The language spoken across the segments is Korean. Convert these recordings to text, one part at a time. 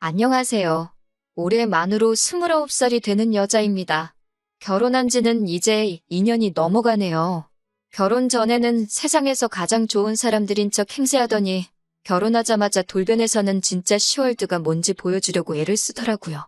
안녕하세요. 올해 만으로 29살이 되는 여자입니다. 결혼한 지는 이제 2년이 넘어가네요. 결혼 전에는 세상에서 가장 좋은 사람들인 척 행세하더니 결혼하자마자 돌변해서는 진짜 시월드가 뭔지 보여주려고 애를 쓰더라고요.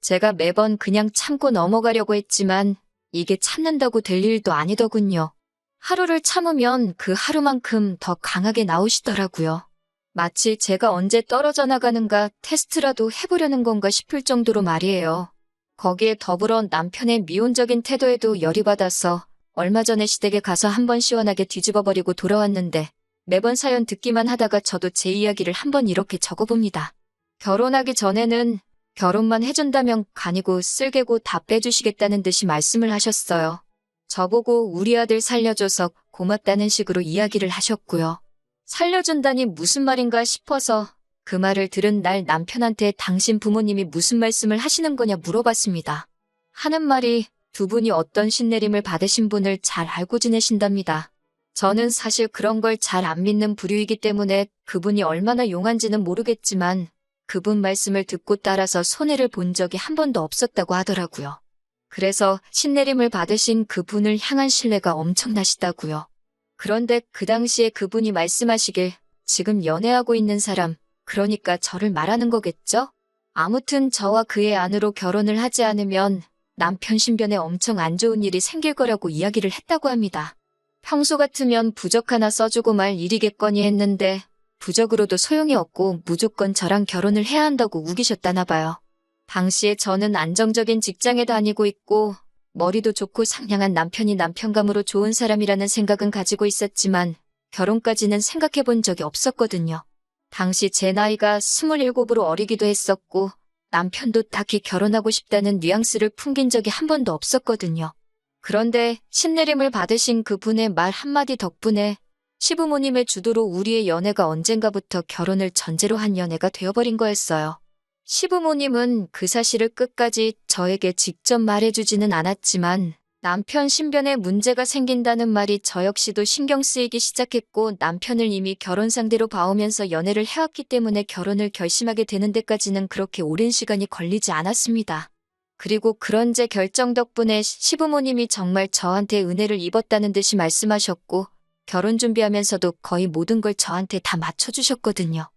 제가 매번 그냥 참고 넘어가려고 했지만 이게 참는다고 될 일도 아니더군요. 하루를 참으면 그 하루만큼 더 강하게 나오시더라고요. 마치 제가 언제 떨어져 나가는가 테스트라도 해보려는 건가 싶을 정도로 말이에요. 거기에 더불어 남편의 미온적인 태도에도 열이 받아서 얼마 전에 시댁에 가서 한번 시원하게 뒤집어버리고 돌아왔는데 매번 사연 듣기만 하다가 저도 제 이야기를 한번 이렇게 적어봅니다. 결혼하기 전에는 결혼만 해준다면 간이고 쓸개고 다 빼주시겠다는 듯이 말씀을 하셨어요. 저보고 우리 아들 살려줘서 고맙다는 식으로 이야기를 하셨고요. 살려준다니 무슨 말인가 싶어서 그 말을 들은 날 남편한테 당신 부모님이 무슨 말씀을 하시는 거냐 물어봤습니다. 하는 말이 두 분이 어떤 신내림을 받으신 분을 잘 알고 지내신답니다. 저는 사실 그런 걸 잘 안 믿는 부류이기 때문에 그분이 얼마나 용한지는 모르겠지만 그분 말씀을 듣고 따라서 손해를 본 적이 한 번도 없었다고 하더라고요. 그래서 신내림을 받으신 그분을 향한 신뢰가 엄청나시다고요. 그런데 그 당시에 그분이 말씀하시길 지금 연애하고 있는 사람, 그러니까 저를 말하는 거겠죠? 아무튼 저와 그의 안으로 결혼을 하지 않으면 남편 신변에 엄청 안 좋은 일이 생길 거라고 이야기를 했다고 합니다. 평소 같으면 부적 하나 써주고 말 일이겠거니 했는데 부적으로도 소용이 없고 무조건 저랑 결혼을 해야 한다고 우기셨다나 봐요. 당시에 저는 안정적인 직장에 다니고 있고 머리도 좋고 상냥한 남편이 남편감으로 좋은 사람이라는 생각은 가지고 있었지만 결혼까지는 생각해 본 적이 없었거든요. 당시 제 나이가 27으로 어리기도 했었고 남편도 딱히 결혼하고 싶다는 뉘앙스를 풍긴 적이 한 번도 없었거든요. 그런데 신내림을 받으신 그분의 말 한마디 덕분에 시부모님의 주도로 우리의 연애가 언젠가부터 결혼을 전제로 한 연애가 되어버린 거였어요. 시부모님은 그 사실을 끝까지 저에게 직접 말해주지는 않았지만 남편 신변에 문제가 생긴다는 말이 저 역시도 신경 쓰이기 시작했고 남편을 이미 결혼 상대로 봐오면서 연애를 해왔기 때문에 결혼을 결심하게 되는 데까지는 그렇게 오랜 시간이 걸리지 않았습니다. 그리고 그런 제 결정 덕분에 시부모님이 정말 저한테 은혜를 입었다는 듯이 말씀하셨고 결혼 준비하면서도 거의 모든 걸 저한테 다 맞춰주셨거든요.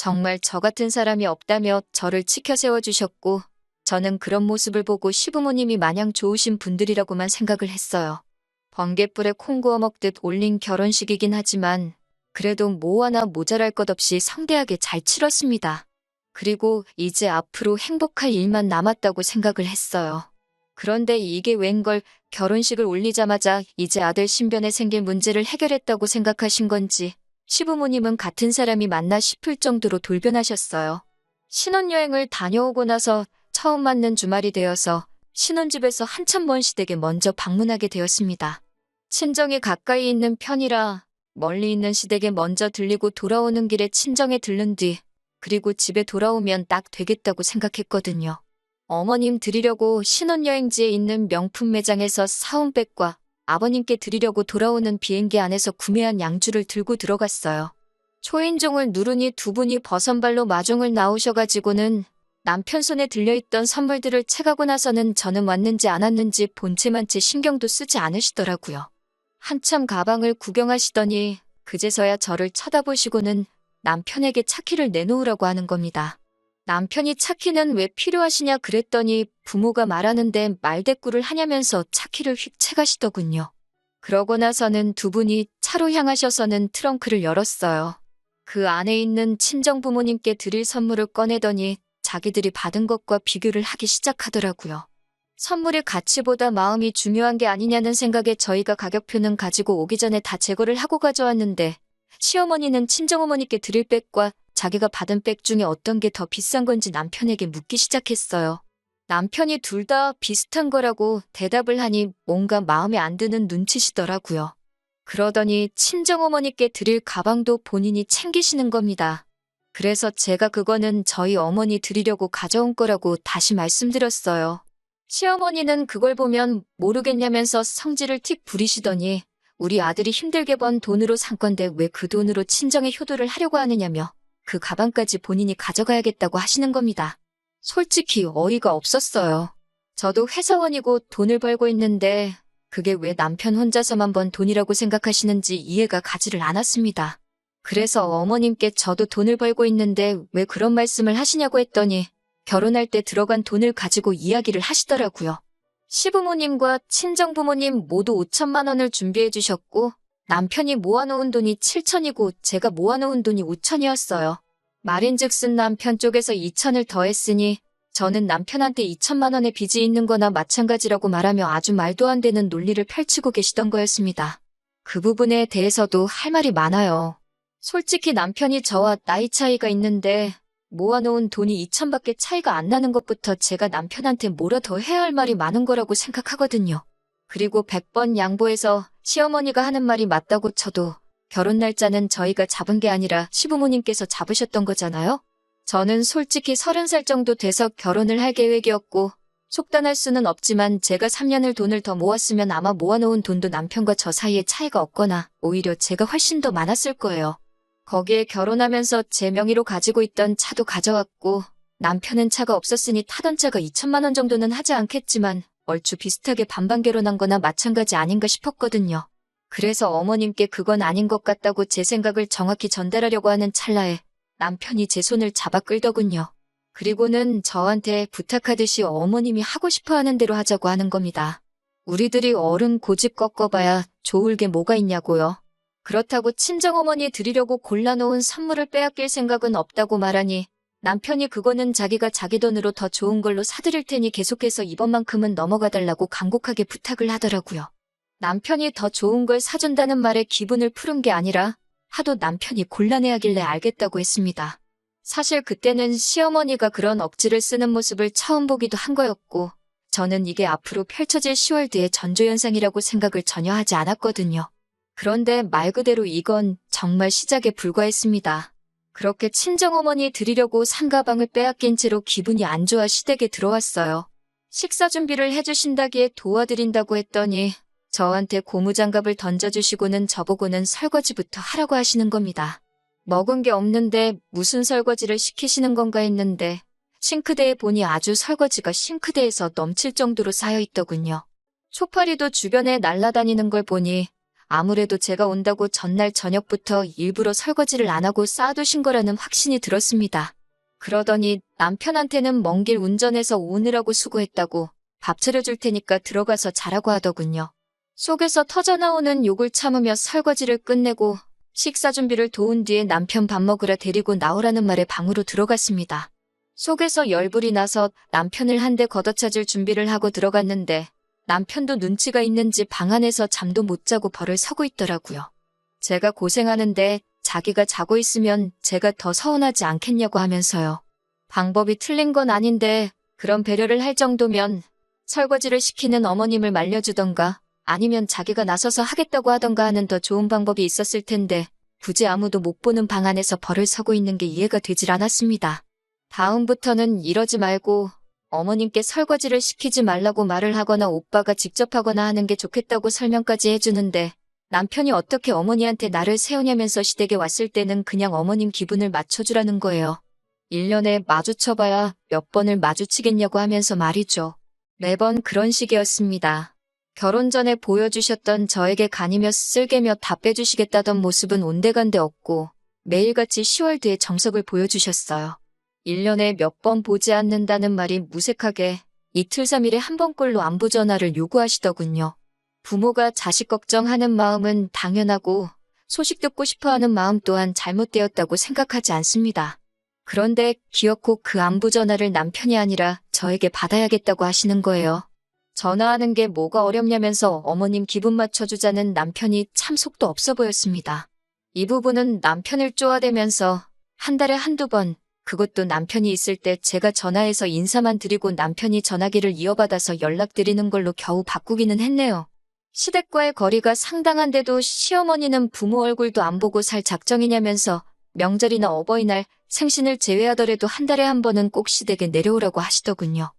정말 저 같은 사람이 없다며 저를 치켜 세워 주셨고 저는 그런 모습을 보고 시부모님이 마냥 좋으신 분들이라고만 생각을 했어요. 번개불에 콩 구워 먹듯 올린 결혼식이긴 하지만 그래도 뭐 하나 모자랄 것 없이 성대하게 잘 치렀습니다. 그리고 이제 앞으로 행복할 일만 남았다고 생각을 했어요. 그런데 이게 웬걸 결혼식을 올리자마자 이제 아들 신변에 생길 문제를 해결했다고 생각하신 건지 시부모님은 같은 사람이 맞나 싶을 정도로 돌변하셨어요. 신혼여행을 다녀오고 나서 처음 맞는 주말이 되어서 신혼집에서 한참 먼 시댁에 먼저 방문하게 되었습니다. 친정이 가까이 있는 편이라 멀리 있는 시댁에 먼저 들리고 돌아오는 길에 친정에 들른 뒤 그리고 집에 돌아오면 딱 되겠다고 생각했거든요. 어머님 드리려고 신혼여행지에 있는 명품 매장에서 사온 백과 아버님께 드리려고 돌아오는 비행기 안에서 구매한 양주를 들고 들어갔어요. 초인종을 누르니 두 분이 버선발로 마중을 나오셔가지고는 남편 손에 들려있던 선물들을 채가고 나서는 저는 왔는지 안 왔는지 본체만 채 신경도 쓰지 않으시더라고요. 한참 가방을 구경하시더니 그제서야 저를 쳐다보시고는 남편에게 차키를 내놓으라고 하는 겁니다. 남편이 차키는 왜 필요하시냐 그랬더니 부모가 말하는데 말대꾸를 하냐면서 차키를 휙 채가시더군요. 그러고 나서는 두 분이 차로 향하셔서는 트렁크를 열었어요. 그 안에 있는 친정 부모님께 드릴 선물을 꺼내더니 자기들이 받은 것과 비교를 하기 시작하더라고요. 선물의 가치보다 마음이 중요한 게 아니냐는 생각에 저희가 가격표는 가지고 오기 전에 다 제거를 하고 가져왔는데 시어머니는 친정어머니께 드릴 백과 자기가 받은 백 중에 어떤 게 더 비싼 건지 남편에게 묻기 시작했어요. 남편이 둘 다 비슷한 거라고 대답을 하니 뭔가 마음에 안 드는 눈치시더라고요. 그러더니 친정어머니께 드릴 가방도 본인이 챙기시는 겁니다. 그래서 제가 그거는 저희 어머니 드리려고 가져온 거라고 다시 말씀드렸어요. 시어머니는 그걸 보면 모르겠냐면서 성질을 틱 부리시더니 우리 아들이 힘들게 번 돈으로 산 건데 왜 그 돈으로 친정에 효도를 하려고 하느냐며 그 가방까지 본인이 가져가야겠다고 하시는 겁니다. 솔직히 어이가 없었어요. 저도 회사원이고 돈을 벌고 있는데 그게 왜 남편 혼자서만 번 돈이라고 생각하시는지 이해가 가지를 않았습니다. 그래서 어머님께 저도 돈을 벌고 있는데 왜 그런 말씀을 하시냐고 했더니 결혼할 때 들어간 돈을 가지고 이야기를 하시더라고요. 시부모님과 친정부모님 모두 5천만 원을 준비해 주셨고 남편이 모아놓은 돈이 7천이고 제가 모아놓은 돈이 5천이었어요. 말인즉슨 남편 쪽에서 2천을 더했으니 저는 남편한테 2천만 원의 빚이 있는 거나 마찬가지라고 말하며 아주 말도 안 되는 논리를 펼치고 계시던 거였습니다. 그 부분에 대해서도 할 말이 많아요. 솔직히 남편이 저와 나이 차이가 있는데 모아놓은 돈이 2천밖에 차이가 안 나는 것부터 제가 남편한테 뭐라 더 해야 할 말이 많은 거라고 생각하거든요. 그리고 100번 양보해서 시어머니가 하는 말이 맞다고 쳐도 결혼 날짜는 저희가 잡은 게 아니라 시부모님께서 잡으셨던 거잖아요? 저는 솔직히 30살 정도 돼서 결혼을 할 계획이었고 속단할 수는 없지만 제가 3년을 돈을 더 모았으면 아마 모아놓은 돈도 남편과 저 사이에 차이가 없거나 오히려 제가 훨씬 더 많았을 거예요. 거기에 결혼하면서 제 명의로 가지고 있던 차도 가져왔고 남편은 차가 없었으니 타던 차가 2천만 원 정도는 하지 않겠지만 얼추 비슷하게 반반 결혼한 거나 마찬가지 아닌가 싶었거든요. 그래서 어머님께 그건 아닌 것 같다고 제 생각을 정확히 전달하려고 하는 찰나에 남편이 제 손을 잡아 끌더군요. 그리고는 저한테 부탁하듯이 어머님이 하고 싶어 하는 대로 하자고 하는 겁니다. 우리들이 어른 고집 꺾어봐야 좋을 게 뭐가 있냐고요. 그렇다고 친정어머니 드리려고 골라놓은 선물을 빼앗길 생각은 없다고 말하니 남편이 그거는 자기가 자기 돈으로 더 좋은 걸로 사드릴 테니 계속해서 이번만큼은 넘어가달라고 간곡하게 부탁을 하더라고요. 남편이 더 좋은 걸 사준다는 말에 기분을 푸른 게 아니라 하도 남편이 곤란해하길래 알겠다고 했습니다. 사실 그때는 시어머니가 그런 억지를 쓰는 모습을 처음 보기도 한 거였고 저는 이게 앞으로 펼쳐질 10월드의 전조현상이라고 생각을 전혀 하지 않았거든요. 그런데 말 그대로 이건 정말 시작에 불과했습니다. 그렇게 친정어머니 드리려고 상가방을 빼앗긴 채로 기분이 안 좋아 시댁에 들어왔어요. 식사 준비를 해주신다기에 도와드린다고 했더니 저한테 고무장갑을 던져주시고는 저보고는 설거지부터 하라고 하시는 겁니다. 먹은 게 없는데 무슨 설거지를 시키시는 건가 했는데 싱크대에 보니 아주 설거지가 싱크대에서 넘칠 정도로 쌓여 있더군요. 초파리도 주변에 날아다니는 걸 보니 아무래도 제가 온다고 전날 저녁부터 일부러 설거지를 안 하고 쌓아두신 거라는 확신이 들었습니다. 그러더니 남편한테는 먼 길 운전해서 오느라고 수고했다고 밥 차려줄 테니까 들어가서 자라고 하더군요. 속에서 터져나오는 욕을 참으며 설거지를 끝내고 식사 준비를 도운 뒤에 남편 밥 먹으러 데리고 나오라는 말에 방으로 들어갔습니다. 속에서 열불이 나서 남편을 한 대 걷어차줄 준비를 하고 들어갔는데 남편도 눈치가 있는지 방 안에서 잠도 못 자고 벌을 서고 있더라고요. 제가 고생하는데 자기가 자고 있으면 제가 더 서운하지 않겠냐고 하면서요. 방법이 틀린 건 아닌데 그런 배려를 할 정도면 설거지를 시키는 어머님을 말려주던가 아니면 자기가 나서서 하겠다고 하던가 하는 더 좋은 방법이 있었을 텐데 굳이 아무도 못 보는 방 안에서 벌을 서고 있는 게 이해가 되질 않았습니다. 다음부터는 이러지 말고 어머님께 설거지를 시키지 말라고 말을 하거나 오빠가 직접 하거나 하는 게 좋겠다고 설명까지 해주는데 남편이 어떻게 어머니한테 나를 세우냐면서 시댁에 왔을 때는 그냥 어머님 기분을 맞춰주라는 거예요. 1년에 마주쳐봐야 몇 번을 마주치겠냐고 하면서 말이죠. 매번 그런 식이었습니다. 결혼 전에 보여주셨던 저에게 간이며 쓸개며 다 빼주시겠다던 모습은 온데간데 없고 매일같이 10월 뒤에 정석을 보여주셨어요. 1년에 몇 번 보지 않는다는 말이 무색하게 이틀 3일에 한 번꼴로 안부 전화를 요구하시더군요. 부모가 자식 걱정하는 마음은 당연하고 소식 듣고 싶어하는 마음 또한 잘못되었다고 생각하지 않습니다. 그런데 기어코 그 안부 전화를 남편이 아니라 저에게 받아야겠다고 하시는 거예요. 전화하는 게 뭐가 어렵냐면서 어머님 기분 맞춰주자는 남편이 참 속도 없어 보였습니다. 이 부분은 남편을 쪼아대면서 한 달에 한두 번, 그것도 남편이 있을 때 제가 전화해서 인사만 드리고 남편이 전화기를 이어받아서 연락드리는 걸로 겨우 바꾸기는 했네요. 시댁과의 거리가 상당한데도 시어머니는 부모 얼굴도 안 보고 살 작정이냐면서 명절이나 어버이날, 생신을 제외하더라도 한 달에 한 번은 꼭 시댁에 내려오라고 하시더군요.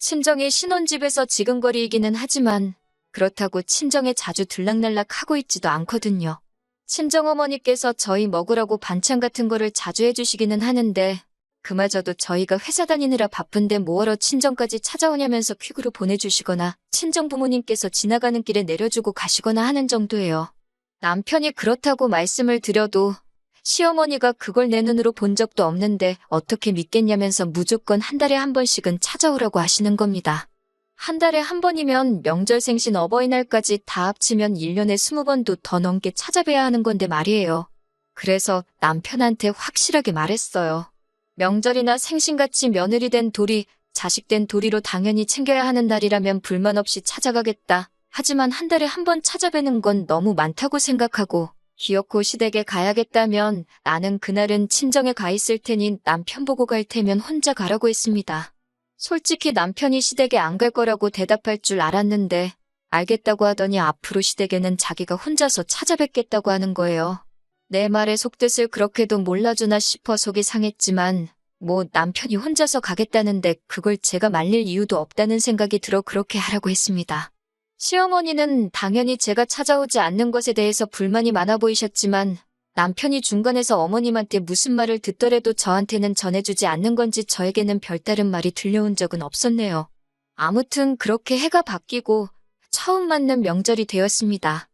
친정이 신혼집에서 지근거리이기는 하지만 그렇다고 친정에 자주 들락날락 하고 있지도 않거든요. 친정어머니께서 저희 먹으라고 반찬 같은 거를 자주 해주시기는 하는데 그마저도 저희가 회사 다니느라 바쁜데 뭐하러 친정까지 찾아오냐면서 퀵으로 보내주시거나 친정 부모님께서 지나가는 길에 내려주고 가시거나 하는 정도예요. 남편이 그렇다고 말씀을 드려도 시어머니가 그걸 내 눈으로 본 적도 없는데 어떻게 믿겠냐면서 무조건 한 달에 한 번씩은 찾아오라고 하시는 겁니다. 한 달에 한 번이면 명절 생신 어버이날까지 다 합치면 1년에 20번도 더 넘게 찾아뵈야 하는 건데 말이에요. 그래서 남편한테 확실하게 말했어요. 명절이나 생신같이 며느리 된 도리, 자식 된 도리로 당연히 챙겨야 하는 날이라면 불만 없이 찾아가겠다. 하지만 한 달에 한 번 찾아뵈는 건 너무 많다고 생각하고 기어코 시댁에 가야겠다면 나는 그날은 친정에 가 있을 테니 남편 보고 갈 테면 혼자 가라고 했습니다. 솔직히 남편이 시댁에 안 갈 거라고 대답할 줄 알았는데 알겠다고 하더니 앞으로 시댁에는 자기가 혼자서 찾아뵙겠다고 하는 거예요. 내 말의 속뜻을 그렇게도 몰라주나 싶어 속이 상했지만 뭐 남편이 혼자서 가겠다는데 그걸 제가 말릴 이유도 없다는 생각이 들어 그렇게 하라고 했습니다. 시어머니는 당연히 제가 찾아오지 않는 것에 대해서 불만이 많아 보이셨지만 남편이 중간에서 어머님한테 무슨 말을 듣더라도 저한테는 전해주지 않는 건지 저에게는 별다른 말이 들려온 적은 없었네요. 아무튼 그렇게 해가 바뀌고 처음 맞는 명절이 되었습니다.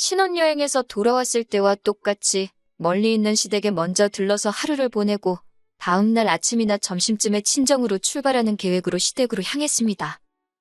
신혼여행에서 돌아왔을 때와 똑같이 멀리 있는 시댁에 먼저 들러서 하루를 보내고 다음날 아침이나 점심쯤에 친정으로 출발하는 계획으로 시댁으로 향했습니다.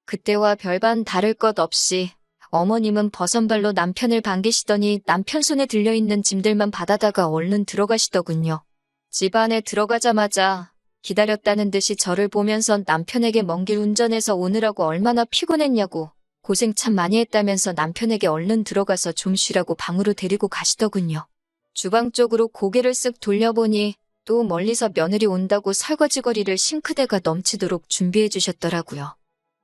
그때와 별반 다를 것 없이 어머님은 버선발로 남편을 반기시더니 남편 손에 들려있는 짐들만 받아다가 얼른 들어가시더군요. 집 안에 들어가자마자 기다렸다는 듯이 저를 보면서 남편에게 먼 길 운전해서 오느라고 얼마나 피곤했냐고 고생 참 많이 했다면서 남편에게 얼른 들어가서 좀 쉬라고 방으로 데리고 가시더군요. 주방 쪽으로 고개를 쓱 돌려보니 또 멀리서 며느리 온다고 설거지거리를 싱크대가 넘치도록 준비해 주셨더라고요.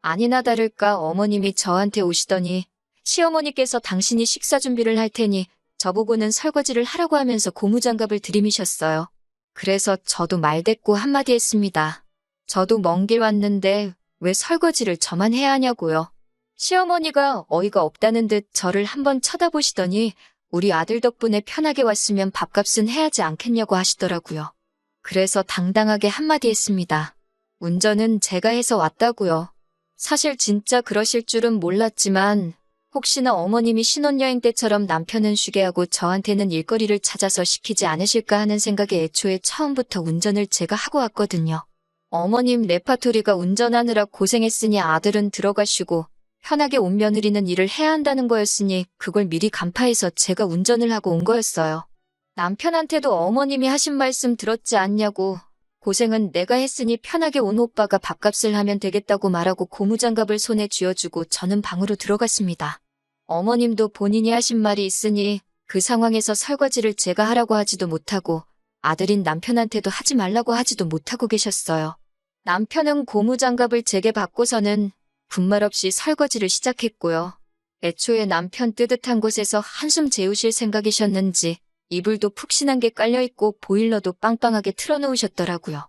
아니나 다를까 어머님이 저한테 오시더니 시어머니께서 당신이 식사 준비를 할 테니 저보고는 설거지를 하라고 하면서 고무장갑을 들이미셨어요. 그래서 저도 말대꾸 한마디 했습니다. 저도 먼 길 왔는데 왜 설거지를 저만 해야 하냐고요. 시어머니가 어이가 없다는 듯 저를 한번 쳐다보시더니 우리 아들 덕분에 편하게 왔으면 밥값은 해야지 않겠냐고 하시더라고요. 그래서 당당하게 한마디 했습니다. 운전은 제가 해서 왔다고요. 사실 진짜 그러실 줄은 몰랐지만 혹시나 어머님이 신혼여행 때처럼 남편은 쉬게 하고 저한테는 일거리를 찾아서 시키지 않으실까 하는 생각에 애초에 처음부터 운전을 제가 하고 왔거든요. 어머님 레파토리가 운전하느라 고생했으니 아들은 들어가시고 편하게 온 며느리는 일을 해야 한다는 거였으니 그걸 미리 간파해서 제가 운전을 하고 온 거였어요. 남편한테도 어머님이 하신 말씀 들었지 않냐고 고생은 내가 했으니 편하게 온 오빠가 밥값을 하면 되겠다고 말하고 고무장갑을 손에 쥐어주고 저는 방으로 들어갔습니다. 어머님도 본인이 하신 말이 있으니 그 상황에서 설거지를 제가 하라고 하지도 못하고 아들인 남편한테도 하지 말라고 하지도 못하고 계셨어요. 남편은 고무장갑을 제게 받고서는 군말 없이 설거지를 시작했고요. 애초에 남편 뜨뜻한 곳에서 한숨 재우실 생각이셨는지 이불도 푹신한 게 깔려있고 보일러도 빵빵하게 틀어놓으셨더라고요.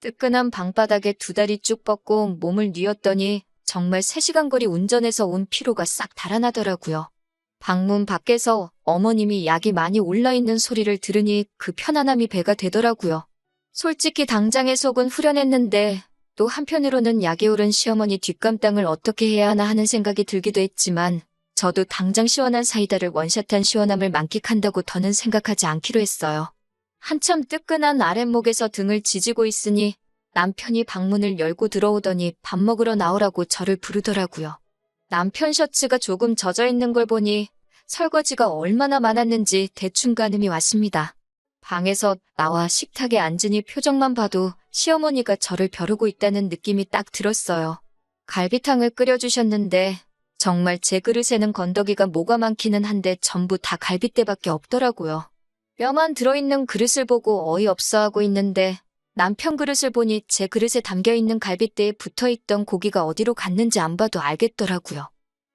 뜨끈한 방바닥에 두 다리 쭉 뻗고 몸을 뉘었더니 정말 3시간 거리 운전해서 온 피로가 싹 달아나더라고요. 방문 밖에서 어머님이 약이 많이 올라있는 소리를 들으니 그 편안함이 배가 되더라고요. 솔직히 당장의 속은 후련했는데 또 한편으로는 약이 오른 시어머니 뒷감당을 어떻게 해야 하나 하는 생각이 들기도 했지만 저도 당장 시원한 사이다를 원샷한 시원함을 만끽한다고 더는 생각하지 않기로 했어요. 한참 뜨끈한 아랫목에서 등을 지지고 있으니 남편이 방문을 열고 들어오더니 밥 먹으러 나오라고 저를 부르더라고요. 남편 셔츠가 조금 젖어 있는 걸 보니 설거지가 얼마나 많았는지 대충 가늠이 왔습니다. 방에서 나와 식탁에 앉으니 표정만 봐도 시어머니가 저를 벼르고 있다는 느낌이 딱 들었어요. 갈비탕을 끓여주셨는데 정말 제 그릇에는 건더기가 뭐가 많기는 한데 전부 다 갈비대밖에 없더라고요. 뼈만 들어있는 그릇을 보고 어이없어 하고 있는데 남편 그릇을 보니 제 그릇에 담겨있는 갈비대에 붙어있던 고기가 어디로 갔는지 안 봐도 알겠더라고요.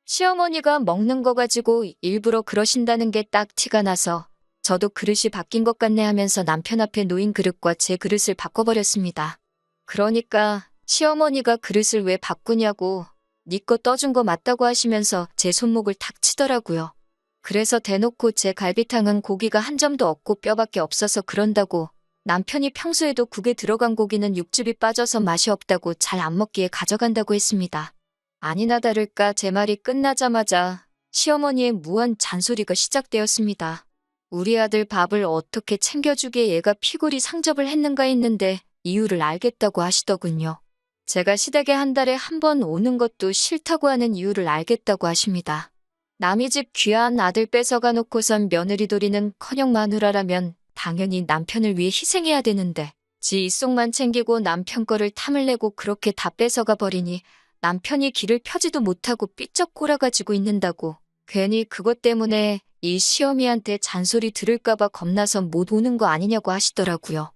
시어머니가 먹는 거 가지고 일부러 그러신다는 게 딱 티가 나서 저도 그릇이 바뀐 것 같네 하면서 남편 앞에 놓인 그릇과 제 그릇을 바꿔버렸습니다. 그러니까 시어머니가 그릇을 왜 바꾸냐고 니거 떠준 거 맞다고 하시면서 제 손목을 탁 치더라고요. 그래서 대놓고 제 갈비탕은 고기가 한 점도 없고 뼈밖에 없어서 그런다고 남편이 평소에도 국에 들어간 고기는 육즙이 빠져서 맛이 없다고 잘 안 먹기에 가져간다고 했습니다. 아니나 다를까 제 말이 끝나자마자 시어머니의 무한 잔소리가 시작되었습니다. 우리 아들 밥을 어떻게 챙겨주기에 얘가 피골이 상접을 했는가 했는데 이유를 알겠다고 하시더군요. 제가 시댁에 한 달에 한 번 오는 것도 싫다고 하는 이유를 알겠다고 하십니다. 남의 집 귀한 아들 뺏어가 놓고선 며느리 도리는 커녕 마누라라면 당연히 남편을 위해 희생해야 되는데 지 입속만 챙기고 남편 거를 탐을 내고 그렇게 다 뺏어가 버리니 남편이 길을 펴지도 못하고 삐쩍 꼬라가지고 있는다고 괜히 그것 때문에 이 시어미한테 잔소리 들을까봐 겁나서 못 오는 거 아니냐고 하시더라고요.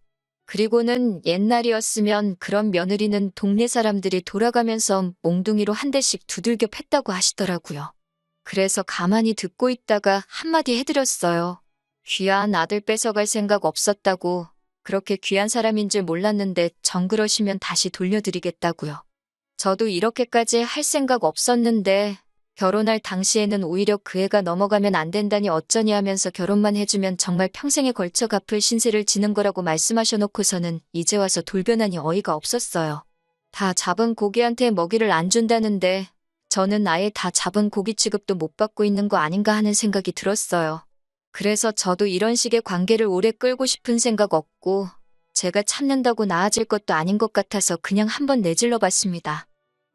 그리고는 옛날이었으면 그런 며느리는 동네 사람들이 돌아가면서 몽둥이로 한 대씩 두들겨 팼다고 하시더라고요. 그래서 가만히 듣고 있다가 한마디 해드렸어요. 귀한 아들 뺏어갈 생각 없었다고 그렇게 귀한 사람인 줄 몰랐는데 정 그러시면 다시 돌려드리겠다고요. 저도 이렇게까지 할 생각 없었는데 결혼할 당시에는 오히려 그 애가 넘어가면 안 된다니 어쩌니 하면서 결혼만 해주면 정말 평생에 걸쳐 갚을 신세를 지는 거라고 말씀하셔놓고서는 이제 와서 돌변하니 어이가 없었어요. 다 잡은 고기한테 먹이를 안 준다는데 저는 아예 다 잡은 고기 취급도 못 받고 있는 거 아닌가 하는 생각이 들었어요. 그래서 저도 이런 식의 관계를 오래 끌고 싶은 생각 없고 제가 참는다고 나아질 것도 아닌 것 같아서 그냥 한번 내질러 봤습니다.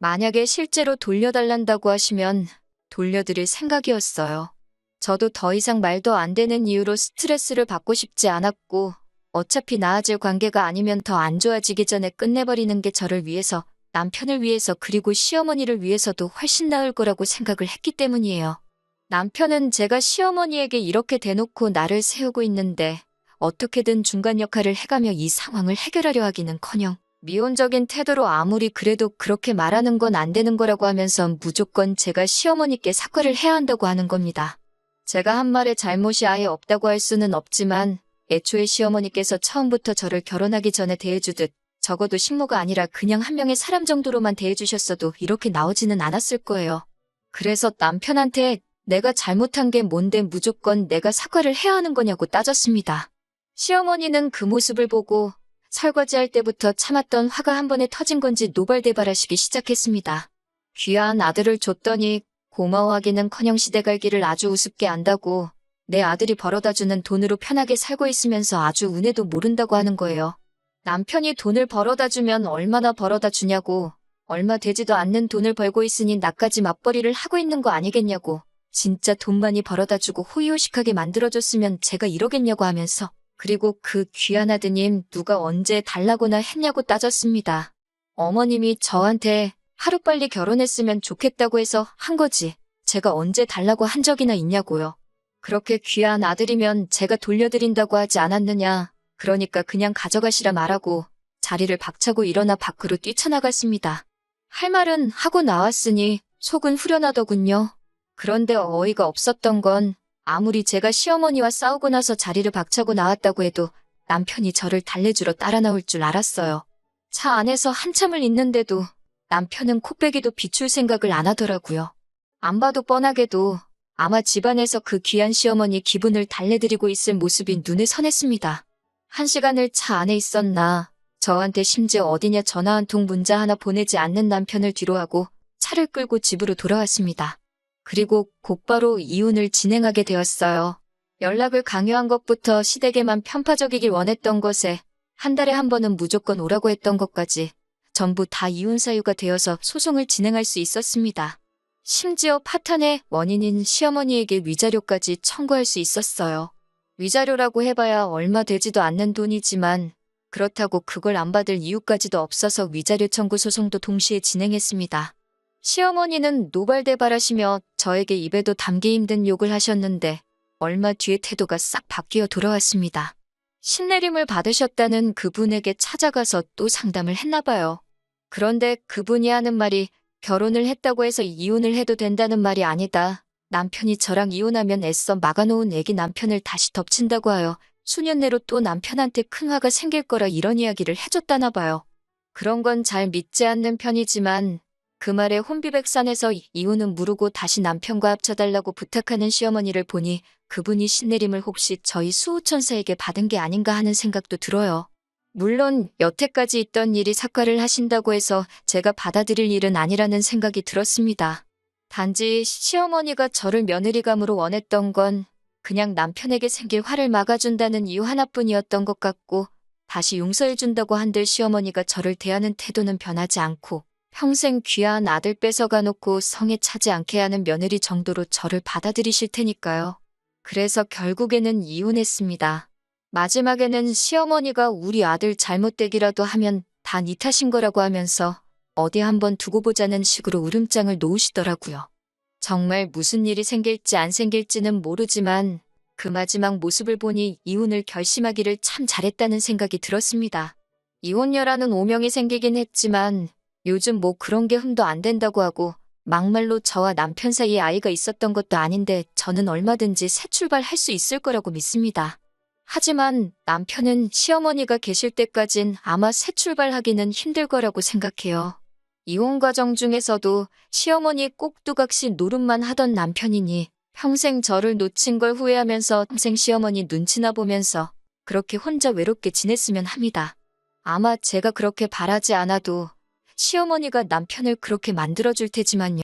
만약에 실제로 돌려달란다고 하시면 돌려드릴 생각이었어요. 저도 더 이상 말도 안 되는 이유로 스트레스를 받고 싶지 않았고 어차피 나아질 관계가 아니면 더 안 좋아지기 전에 끝내버리는 게 저를 위해서 남편을 위해서 그리고 시어머니를 위해서도 훨씬 나을 거라고 생각을 했기 때문이에요. 남편은 제가 시어머니에게 이렇게 대놓고 나를 세우고 있는데 어떻게든 중간 역할을 해가며 이 상황을 해결하려 하기는커녕 미온적인 태도로 아무리 그래도 그렇게 말하는 건 안 되는 거라고 하면서 무조건 제가 시어머니께 사과를 해야 한다고 하는 겁니다. 제가 한 말에 잘못이 아예 없다고 할 수는 없지만 애초에 시어머니께서 처음부터 저를 결혼하기 전에 대해주듯 적어도 식모가 아니라 그냥 한 명의 사람 정도로만 대해주셨어도 이렇게 나오지는 않았을 거예요. 그래서 남편한테 내가 잘못한 게 뭔데 무조건 내가 사과를 해야 하는 거냐고 따졌습니다. 시어머니는 그 모습을 보고 설거지할 때부터 참았던 화가 한 번에 터진 건지 노발대발하시기 시작했습니다. 귀한 아들을 줬더니 고마워하기는 커녕 시대갈기를 아주 우습게 안다고 내 아들이 벌어다주는 돈으로 편하게 살고 있으면서 아주 은혜도 모른다고 하는 거예요. 남편이 돈을 벌어다주면 얼마나 벌어다주냐고 얼마 되지도 않는 돈을 벌고 있으니 나까지 맞벌이를 하고 있는 거 아니겠냐고 진짜 돈 많이 벌어다주고 호의호식하게 만들어줬으면 제가 이러겠냐고 하면서 그리고 그 귀한 아드님 누가 언제 달라고나 했냐고 따졌습니다. 어머님이 저한테 하루빨리 결혼했으면 좋겠다고 해서 한 거지. 제가 언제 달라고 한 적이나 있냐고요. 그렇게 귀한 아들이면 제가 돌려드린다고 하지 않았느냐. 그러니까 그냥 가져가시라 말하고 자리를 박차고 일어나 밖으로 뛰쳐나갔습니다. 할 말은 하고 나왔으니 속은 후련하더군요. 그런데 어이가 없었던 건 아무리 제가 시어머니와 싸우고 나서 자리를 박차고 나왔다고 해도 남편이 저를 달래주러 따라 나올 줄 알았어요. 차 안에서 한참을 있는데도 남편은 코빼기도 비출 생각을 안 하더라고요. 안 봐도 뻔하게도 아마 집안에서 그 귀한 시어머니 기분을 달래드리고 있을 모습이 눈에 선했습니다. 한 시간을 차 안에 있었나 저한테 심지어 어디냐 전화 한 통 문자 하나 보내지 않는 남편을 뒤로하고 차를 끌고 집으로 돌아왔습니다. 그리고 곧바로 이혼을 진행하게 되었어요. 연락을 강요한 것부터 시댁에만 편파적이길 원했던 것에 한 달에 한 번은 무조건 오라고 했던 것까지 전부 다 이혼 사유가 되어서 소송을 진행할 수 있었습니다. 심지어 파탄의 원인인 시어머니에게 위자료까지 청구할 수 있었어요. 위자료라고 해봐야 얼마 되지도 않는 돈이지만 그렇다고 그걸 안 받을 이유까지도 없어서 위자료 청구 소송도 동시에 진행했습니다. 시어머니는 노발대발하시며 저에게 입에도 담기 힘든 욕을 하셨는데 얼마 뒤에 태도가 싹 바뀌어 돌아왔습니다. 신내림을 받으셨다는 그분에게 찾아가서 또 상담을 했나 봐요. 그런데 그분이 하는 말이 결혼을 했다고 해서 이혼을 해도 된다는 말이 아니다. 남편이 저랑 이혼하면 애써 막아놓은 애기 남편을 다시 덮친다고 하여 수년 내로 또 남편한테 큰 화가 생길 거라 이런 이야기를 해줬다나 봐요. 그런 건 잘 믿지 않는 편이지만 그 말에 혼비백산에서 이혼은 무르고 다시 남편과 합쳐달라고 부탁하는 시어머니를 보니 그분이 신내림을 혹시 저희 수호천사에게 받은 게 아닌가 하는 생각도 들어요. 물론 여태까지 있던 일이 사과를 하신다고 해서 제가 받아들일 일은 아니라는 생각이 들었습니다. 단지 시어머니가 저를 며느리감으로 원했던 건 그냥 남편에게 생길 화를 막아준다는 이유 하나뿐이었던 것 같고 다시 용서해준다고 한들 시어머니가 저를 대하는 태도는 변하지 않고 평생 귀한 아들 뺏어가 놓고 성에 차지 않게 하는 며느리 정도로 저를 받아들이실 테니까요. 그래서 결국에는 이혼했습니다. 마지막에는 시어머니가 우리 아들 잘못되기라도 하면 다네 탓인 거라고 하면서 어디 한번 두고 보자는 식으로 울음장을 놓으시더라고요. 정말 무슨 일이 생길지 안 생길지는 모르지만 그 마지막 모습을 보니 이혼을 결심하기를 참 잘했다는 생각이 들었습니다. 이혼녀라는 오명이 생기긴 했지만 요즘 뭐 그런 게 흠도 안 된다고 하고 막말로 저와 남편 사이에 아이가 있었던 것도 아닌데 저는 얼마든지 새 출발할 수 있을 거라고 믿습니다. 하지만 남편은 시어머니가 계실 때까진 아마 새 출발하기는 힘들 거라고 생각해요. 이혼 과정 중에서도 시어머니 꼭두각시 노릇만 하던 남편이니 평생 저를 놓친 걸 후회하면서 평생 시어머니 눈치나 보면서 그렇게 혼자 외롭게 지냈으면 합니다. 아마 제가 그렇게 바라지 않아도 시어머니가 남편을 그렇게 만들어줄 테지만요.